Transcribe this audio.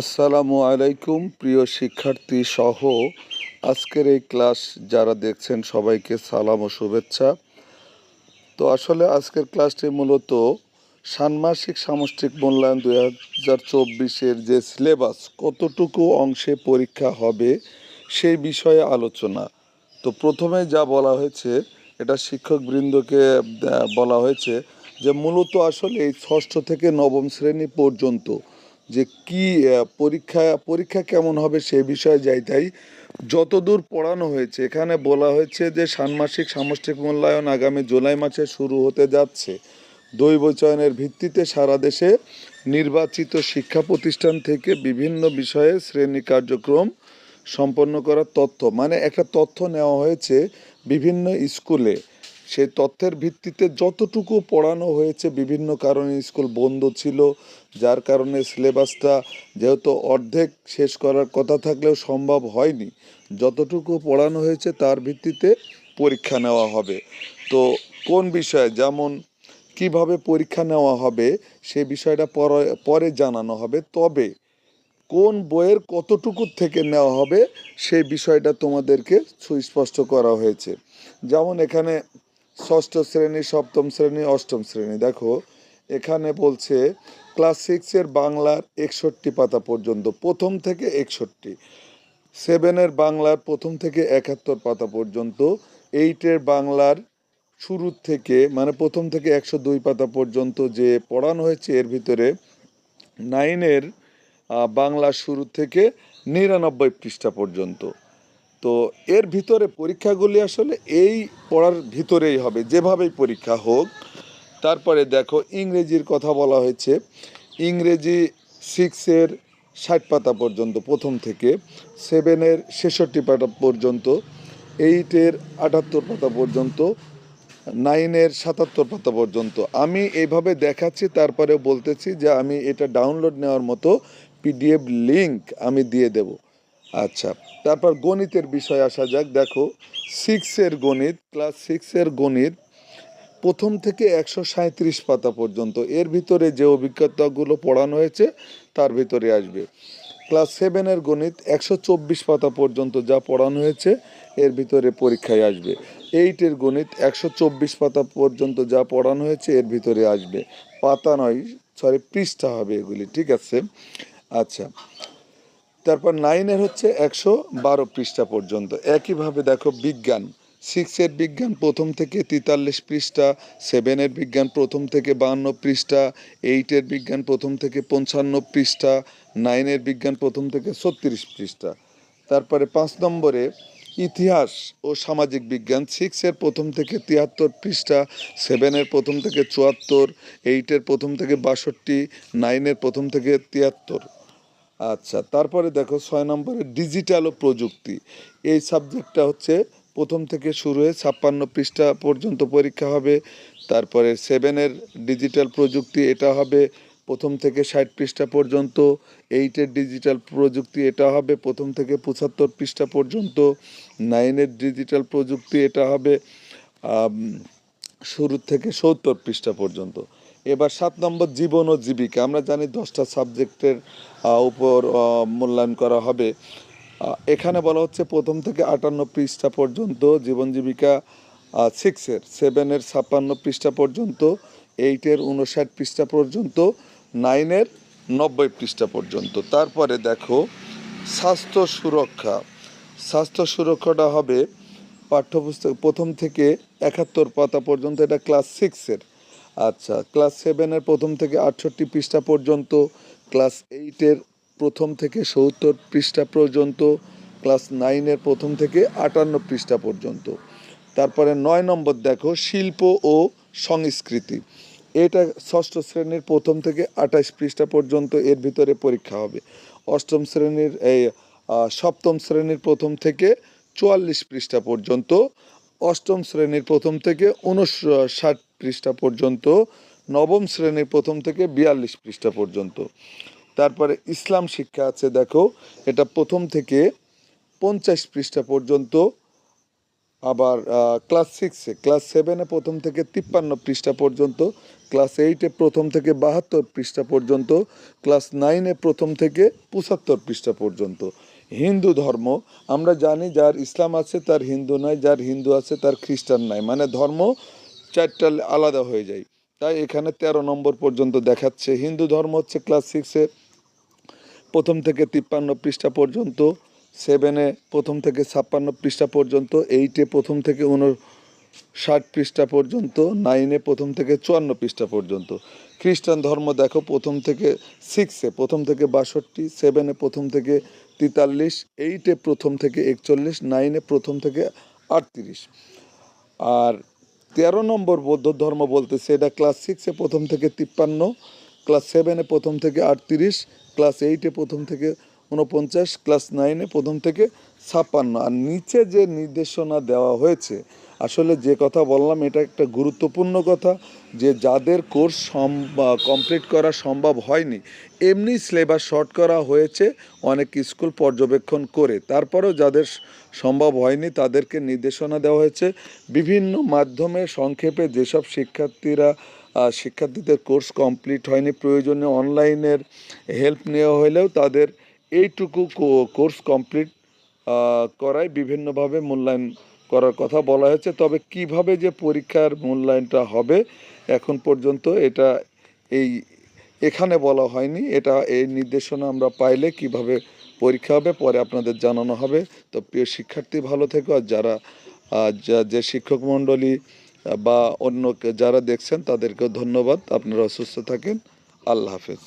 আসসালামু আলাইকুম, প্রিয় শিক্ষার্থী সহ আজকের এই ক্লাস যারা দেখছেন সবাইকে সালাম ও শুভেচ্ছা। তো আসলে আজকের ক্লাসটি মূলত ষান্মাসিক সামষ্টিক মূল্যায়ন দুই হাজার চব্বিশের যে সিলেবাস কতটুকু অংশে পরীক্ষা হবে সেই বিষয়ে আলোচনা। তো প্রথমে যা বলা হয়েছে, এটা শিক্ষকবৃন্দকে বলা হয়েছে যে মূলত আসলে এই ষষ্ঠ থেকে নবম শ্রেণি পর্যন্ত যে কি পরীক্ষা পরীক্ষা কেমন হবে সে বিষয়ে যাইতাই যতদূর পড়ানো হয়েছে, এখানে বলা হয়েছে যে ষান্মাসিক সামষ্টিক মূল্যায়ন আগামী জুলাই মাসে শুরু হতে যাচ্ছে। দৈব চয়নের ভিত্তিতে সারা দেশে নির্বাচিত শিক্ষা প্রতিষ্ঠান থেকে বিভিন্ন বিষয়ে শ্রেণি কার্যক্রম সম্পন্ন করার তথ্য মানে একটা তথ্য নেওয়া হয়েছে বিভিন্ন স্কুলে। সেই তথ্যের ভিত্তিতে যতটুকু পড়ানো হয়েছে বিভিন্ন কারণে স্কুল বন্ধ ছিল, যার কারণে সিলেবাসটা যেহেতু অর্ধেক শেষ করার কথা থাকলেও সম্ভব হয়নি। যতটুকু পড়ানো হয়েছে তার ভিত্তিতে পরীক্ষা নেওয়া হবে। তো কোন বিষয়ে? যেমন কীভাবে পরীক্ষা নেওয়া হবে সে বিষয়টা পরে পরে জানানো হবে। তবে কোন বইয়ের কতটুকু থেকে নেওয়া হবে সেই বিষয়টা তোমাদেরকে সুস্পষ্ট করা হয়েছে। যেমন এখানে ষষ্ঠ শ্রেণি, সপ্তম শ্রেণি, অষ্টম শ্রেণি। দেখো, এখানে বলছে ক্লাস সিক্সের বাংলার একষট্টি পাতা পর্যন্ত, প্রথম থেকে একষট্টি। সেভেনের বাংলার প্রথম থেকে একাত্তর পাতা পর্যন্ত এইটের বাংলার শুরু থেকে মানে প্রথম থেকে একশো দুই পাতা পর্যন্ত যে পড়ানো হয়েছে, এর ভিতরে নাইনের বাংলা শুরু থেকে নিরানব্বই পৃষ্ঠা পর্যন্ত। তো এর ভিতরে পরীক্ষাগুলি আসলে এই পড়ার ভিতরেই হবে। যেভাবেই পরীক্ষা হোক, তারপরে দেখো ইংরেজির কথা বলা হয়েছে। ইংরেজি সিক্সের ষাট পাতা পর্যন্ত, প্রথম থেকে। সেভেনের ছেষট্টি পাতা পর্যন্ত এইটের আটাত্তর পাতা পর্যন্ত নাইনের সাতাত্তর পাতা পর্যন্ত। আমি এইভাবে দেখাচ্ছি তারপরে বলতেছি যে আমি এটা ডাউনলোড নেওয়ার মতো পিডিএফ লিংক আমি দিয়ে দেব। আচ্ছা তারপর গণিতের বিষয় আসা যাক। দেখো সিক্সের গণিত ক্লাস সিক্সের গণিত, প্রথম থেকে একশো সাঁত্রিশ পাতা পর্যন্ত। এর ভিতরে যে অভিজ্ঞতাগুলো পড়ানো হয়েছে, তার ভিতরে আসবে। ক্লাস সেভেনের গণিত, একশো চব্বিশ পাতা পর্যন্ত যা পড়ানো হয়েছে, এর ভিতরে পরীক্ষায় আসবে। এইটের গণিত, একশো চব্বিশ পাতা পর্যন্ত যা পড়ানো হয়েছে, এর ভিতরে আসবে। পাতা নয় সরি পৃষ্ঠা হবে এগুলি, ঠিক আছে? আচ্ছা তারপর নাইনের হচ্ছে একশো বারো পৃষ্ঠা পর্যন্ত। একইভাবে দেখো বিজ্ঞান সিক্সের বিজ্ঞান প্রথম থেকে তেতাল্লিশ পৃষ্ঠা সেভেনের বিজ্ঞান প্রথম থেকে বাহান্ন পৃষ্ঠা এইটের বিজ্ঞান প্রথম থেকে পঞ্চান্ন পৃষ্ঠা নাইনের বিজ্ঞান প্রথম থেকে ছত্রিশ পৃষ্ঠা। তারপরে পাঁচ নম্বরে ইতিহাস ও সামাজিক বিজ্ঞান সিক্সের প্রথম থেকে তিয়াত্তর পৃষ্ঠা সেভেনের প্রথম থেকে চুয়াত্তর এইটের প্রথম থেকে বাষট্টি নাইনের প্রথম থেকে তিয়াত্তর। আচ্ছা তারপরে দেখো ছয় নম্বরে ডিজিটাল ও প্রযুক্তি। এই সাবজেক্টটা হচ্ছে প্রথম থেকে শুরু হয়ে ছাপ্পান্ন পৃষ্ঠা পর্যন্ত পরীক্ষা হবে, তারপরে সেভেনের ডিজিটাল প্রযুক্তি এটা হবে, প্রথম থেকে ষাট পৃষ্ঠা পর্যন্ত এইটের ডিজিটাল প্রযুক্তি এটা হবে, প্রথম থেকে পঁচাত্তর পৃষ্ঠা পর্যন্ত নাইনের ডিজিটাল প্রযুক্তি এটা হবে শুরু থেকে সত্তর পৃষ্ঠা পর্যন্ত। এবার সাত নম্বর জীবন ও জীবিকা। আমরা জানি দশটা সাবজেক্টের উপর মূল্যায়ন করা হবে। এখানে বলা হচ্ছে প্রথম থেকে আটান্ন পৃষ্ঠা পর্যন্ত জীবন জীবিকা সিক্সের সেভেনের ছাপ্পান্ন পৃষ্ঠা পর্যন্ত এইটের উনষাট পৃষ্ঠা পর্যন্ত নাইনের নব্বই পৃষ্ঠা পর্যন্ত। তারপরে দেখো, স্বাস্থ্য সুরক্ষা। স্বাস্থ্য সুরক্ষাটা হবে পাঠ্যপুস্তক, প্রথম থেকে একাত্তর পাতা পর্যন্ত, এটা ক্লাস সিক্সের আচ্ছা ক্লাস সেভেনের প্রথম থেকে আটষট্টি পৃষ্ঠা পর্যন্ত ক্লাস এইটের প্রথম থেকে সত্তর পৃষ্ঠা পর্যন্ত ক্লাস নাইনের প্রথম থেকে আটান্ন পৃষ্ঠা পর্যন্ত। তারপরে নয় নম্বর দেখো, শিল্প ও সংস্কৃতি। এটা ষষ্ঠ শ্রেণির প্রথম থেকে আঠাশ পৃষ্ঠা পর্যন্ত এর ভিতরে পরীক্ষা হবে। অষ্টম শ্রেণির, এই সপ্তম শ্রেণির প্রথম থেকে চুয়াল্লিশ পৃষ্ঠা পর্যন্ত, অষ্টম শ্রেণির প্রথম থেকে উনষাট পৃষ্ঠা পর্যন্ত, নবম শ্রেণির প্রথম থেকে বিয়াল্লিশ পৃষ্ঠা পর্যন্ত। তারপরে ইসলাম শিক্ষা আছে, দেখো, এটা প্রথম থেকে পঞ্চাশ পৃষ্ঠা পর্যন্ত, আবার ক্লাস সিক্সে ক্লাস সেভেনে প্রথম থেকে তিপ্পান্ন পৃষ্ঠা পর্যন্ত, ক্লাস এইটে প্রথম থেকে বাহাত্তর পৃষ্ঠা পর্যন্ত, ক্লাস নাইনে প্রথম থেকে পঁচাত্তর পৃষ্ঠা পর্যন্ত। হিন্দু ধর্ম, আমরা জানি যার ইসলাম আছে তার হিন্দু নাই, যার হিন্দু আছে তার খ্রিস্টান নাই। মানে ধর্ম চারটা আলাদা হয়ে যায়। তাই এখানে তেরো নম্বর পর্যন্ত দেখাচ্ছে। হিন্দু ধর্ম হচ্ছে ক্লাস সিক্সে প্রথম থেকে তিপ্পান্ন পৃষ্ঠা পর্যন্ত সেভেনে প্রথম থেকে ছাপ্পান্ন পৃষ্ঠা পর্যন্ত এইটে প্রথম থেকে উন ষাট পৃষ্ঠা পর্যন্ত নাইনে প্রথম থেকে চুয়ান্ন পৃষ্ঠা পর্যন্ত। খ্রিস্টান ধর্ম দেখো, প্রথম থেকে সিক্সে প্রথম থেকে বাষট্টি সেভেনে প্রথম থেকে তেতাল্লিশ এইটে প্রথম থেকে একচল্লিশ নাইনে প্রথম থেকে আটত্রিশ। আর তেরো নম্বর বৌদ্ধ ধর্ম বলতেছে, এটা ক্লাস সিক্সে প্রথম থেকে তিপ্পান্ন ক্লাস সেভেনে প্রথম থেকে আটত্রিশ ক্লাস এইটে প্রথম থেকে উনপঞ্চাশ ক্লাস নাইনে প্রথম থেকে ছাপ্পান্ন। আর নিচে যে নির্দেশনা দেওয়া হয়েছে আসলে যে কথা বললাম, এটা একটা গুরুত্বপূর্ণ কথা যে যাদের কোর্স কমপ্লিট করা সম্ভব হয়নি, এমনি সিলেবাস শর্ট করা হয়েছে, অনেক স্কুল পর্যবেক্ষণ করে। তারপরেও যাদের সম্ভব হয়নি, তাদেরকে নির্দেশনা দেওয়া হয়েছে। বিভিন্ন মাধ্যমে সংক্ষেপে যেসব শিক্ষার্থীরা শিক্ষার্থীদের কোর্স কমপ্লিট হয়নি, প্রয়োজনে অনলাইনের হেল্প নেওয়া হলেও তাদের এইটুকু কোর্স কমপ্লিট করায় বিভিন্নভাবে মূল্যায়ন করার কথা বলা হয়েছে। তবে কীভাবে যে পরীক্ষার মূল্যায়নটা হবে, এখন পর্যন্ত এটা এই এখানে বলা হয়নি। এটা এই নির্দেশনা আমরা পাইলে কীভাবে পরীক্ষা হবে, পরে আপনাদের জানানো হবে। তো প্রিয় শিক্ষার্থী, ভালো থেকো। আর যারা যে শিক্ষক মণ্ডলী, বা অন্য যারা দেখছেন, তাদেরকেও ধন্যবাদ। আপনারা সুস্থ থাকেন। আল্লাহ হাফেজ।